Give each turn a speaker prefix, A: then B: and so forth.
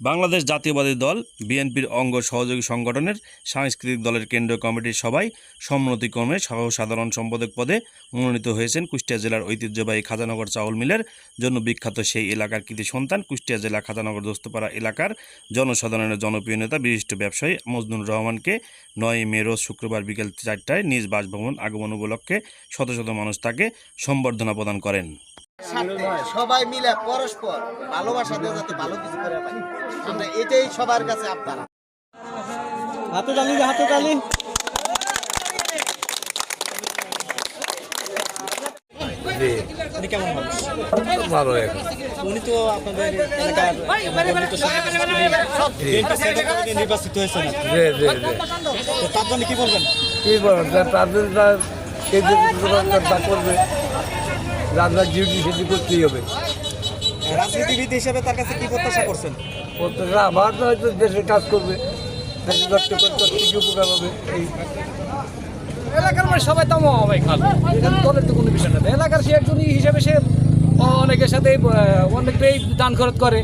A: বাংলাদেশ জাতীয়বাদী দল, বিএনপির অঙ্গ সহযোগী সংগঠনের সাংস্কৃতিক দলের কেন্দ্রীয় কমিটির সভায় সম্মতিক্রমে সহ সাধারণ সম্পাদক পদে মনোনীত হয়েছেন কুষ্টিয়া জেলার ঐতিহ্যবাহী খাজানগর চাউল মিলের জন্য বিখ্যাত সেই এলাকার কৃতি সন্তান কুষ্টিয়া জেলা খাজানগর দোস্তপাড়া এলাকার জনসাধারণের জনপ্রিয় নেতা, বিশিষ্ট ব্যবসায়ী মজনুর রহমানকে নয় মে রোজ শুক্রবার বিকেল চারটায় নিজ বাসভবন আগমন উপলক্ষে শত শত মানুষ তাকে সম্বর্ধনা প্রদান করেন।
B: সবাই মিলে পরস্পর ভালোবাসা দিয়ে যাতে ভালো কিছু করে পারি আমরা এটাই সবার কাছে আপনারা
C: হাতে তালি হাতে তালি উনি
D: ভালো
C: উনি তো আপনাদের নির্বাচিত হয়েছেন আপনি।
D: জি জি জি
C: তো তার জন্য কি বলবেন
D: কি বলবেন তার তাদের যা সেই যে দোকানদার তা করবে রান্নার ডিউটি সেটি করতেই হবে।
C: রাজনীতিবিদ হিসেবে তার কাছে কি প্রত্যাশা করছেন?
D: প্রত্যাশা আমার তো হয়তো দেশের কাজ করবে দেশের করতে থেকে উপকার হবে এই।
E: এলাকার মানে সবাই তো হবে ভালো এখানে দলের তো কোনো বিষয় না। এলাকার সে একজন হিসেবে সে অনেকের সাথে অনেকটাই দান খরচ করে।